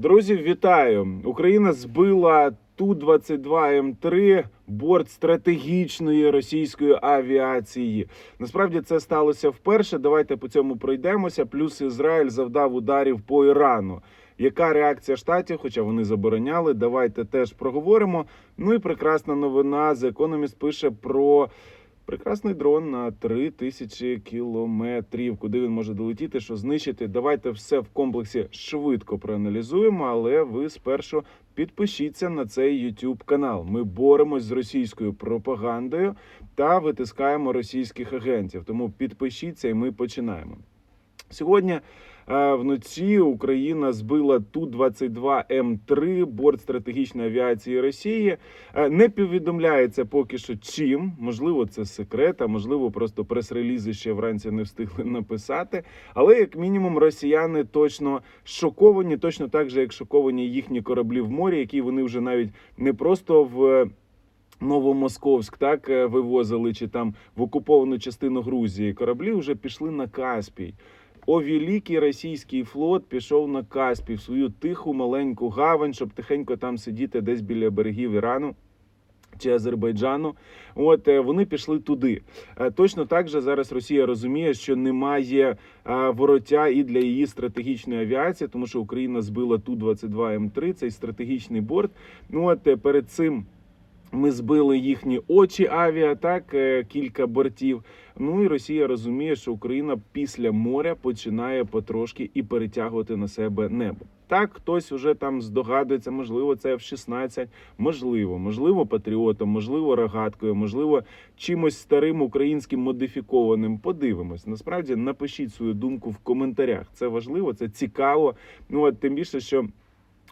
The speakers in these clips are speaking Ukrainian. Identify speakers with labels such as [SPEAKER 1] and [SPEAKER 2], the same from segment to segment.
[SPEAKER 1] Друзі, вітаю! Україна збила Ту-22М3 борт стратегічної російської авіації. Насправді це сталося вперше. Давайте по цьому пройдемося. Плюс Ізраїль завдав ударів по Ірану. Яка реакція штатів? Хоча вони забороняли. Давайте теж проговоримо. Ну і прекрасна новина. The Economist пише про. Прекрасний дрон на 3000 кілометрів. Куди він може долетіти, що знищити? Давайте все в комплексі швидко проаналізуємо. Але ви спершу підпишіться на цей YouTube канал. Ми боремось з російською пропагандою та витискаємо російських агентів. Тому підпишіться, і ми починаємо. Сьогодні е, вночі Україна збила Ту-22М3, борт стратегічної авіації Росії. Е, Не повідомляється поки що чим. Можливо, це секрет, а можливо, просто прес-релізи ще вранці не встигли написати. Але як мінімум росіяни точно шоковані, точно так же, як шоковані їхні кораблі в морі, які вони вже навіть не просто в. Новомосковськ так е, вивозили чи там в окуповану частину Грузії. Кораблі вже пішли на Каспій. О великий російський флот пішов на Каспій в свою тиху маленьку гавань, щоб тихенько там сидіти десь біля берегів Ірану. Чи Азербайджану, от е, вони пішли туди. Е, Точно так же зараз Росія розуміє, що немає е, вороття і для її стратегічної авіації, тому що Україна збила ту 22 М3, цей стратегічний борт. Ну от перед цим ми збили їхні очі авіа, так е, кілька бортів. Ну і Росія розуміє, що Україна після моря починає потрошки і перетягувати на себе небо. Так, хтось уже там здогадується, можливо, це F-16, можливо, можливо, патріотом, можливо, рогаткою, можливо, чимось старим українським модифікованим. Подивимось. Насправді напишіть свою думку в коментарях. Це важливо, це цікаво. Ну от тим більше, що.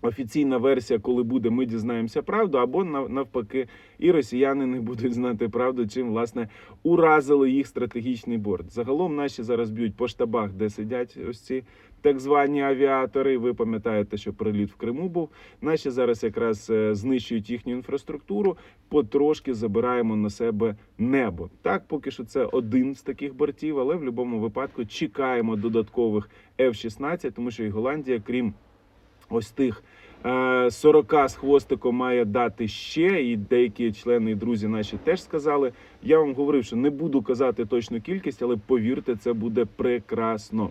[SPEAKER 1] Офіційна версія, коли буде, ми дізнаємося правду, або навпаки, і росіяни не будуть знати правду, чим власне уразили їх стратегічний борт. Загалом наші зараз б'ють по штабах, де сидять ось ці так звані авіатори. Ви пам'ятаєте, що приліт в Криму був. Наші зараз якраз е, знищують їхню інфраструктуру, потрошки забираємо на себе небо. Так, поки що це один з таких бортів, але в будь-якому випадку чекаємо додаткових F-16, тому що і Голландія, крім ось тих е, 40 з хвостиком має дати ще, і деякі члени і друзі наші теж сказали. Я вам говорив, що не буду казати точну кількість, але повірте, це буде прекрасно.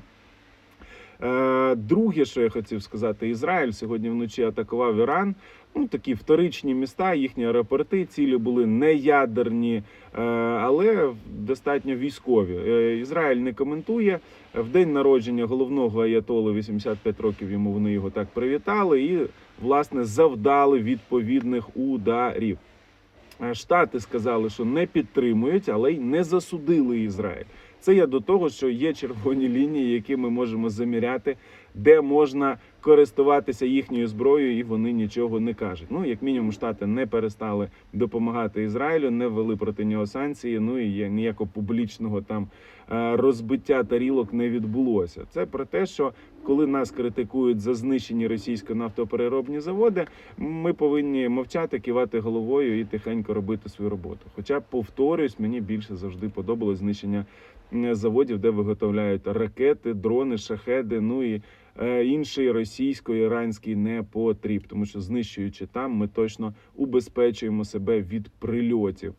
[SPEAKER 1] Е, Друге, що я хотів сказати, Ізраїль сьогодні вночі атакував Іран. Ну, такі вторичні міста, їхні аеропорти, цілі були не ядерні, е, але достатньо військові. Е, Ізраїль не коментує. В день народження головного аятоли 85 років йому вони його так привітали і, власне, завдали відповідних ударів. Штати сказали, що не підтримують, але й не засудили Ізраїль. Це я до того, що є червоні лінії, які ми можемо заміряти, де можна користуватися їхньою зброєю, і вони нічого не кажуть. Ну, як мінімум, штати не перестали допомагати Ізраїлю, не ввели проти нього санкції. Ну і ніякого публічного там е, розбиття тарілок не відбулося. Це про те, що коли нас критикують за знищені російські нафтопереробні заводи, ми повинні мовчати, кивати головою і тихенько робити свою роботу. Хоча, повторюсь, мені більше завжди подобалось знищення заводів, де виготовляють ракети, дрони, шахеди, ну і е, інший російсько-іранський непотріб, тому що знищуючи там, ми точно убезпечуємо себе від прильотів.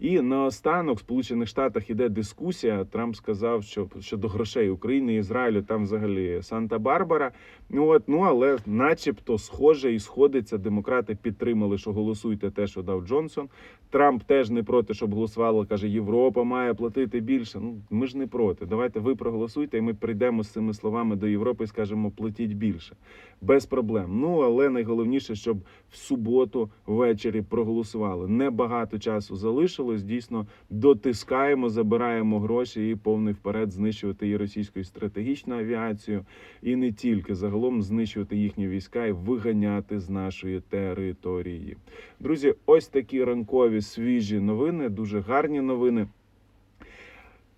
[SPEAKER 1] І наостанок в Сполучених Штатах іде дискусія. Трамп сказав, що щодо грошей України Ізраїлю там взагалі Санта-Барбара. Ну от ну але, начебто, схоже і сходиться. Демократи підтримали, що голосуйте те, що дав Джонсон. Трамп теж не проти, щоб голосувало. каже, Європа має платити більше. Ну ми ж не проти. Давайте ви проголосуйте, і ми прийдемо з цими словами до Європи і скажемо платіть більше без проблем. Ну але найголовніше, щоб в суботу ввечері проголосували. Небагато часу залишилось. Дійсно, дотискаємо, забираємо гроші і повний вперед знищувати і російську стратегічну авіацію, і не тільки загалом знищувати їхні війська і виганяти з нашої території. Друзі, ось такі ранкові свіжі новини, дуже гарні новини.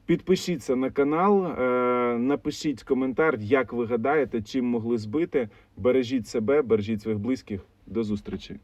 [SPEAKER 1] Підпишіться на канал, е, напишіть коментар, як ви гадаєте, чим могли збити. Бережіть себе, бережіть своїх близьких. До зустрічі.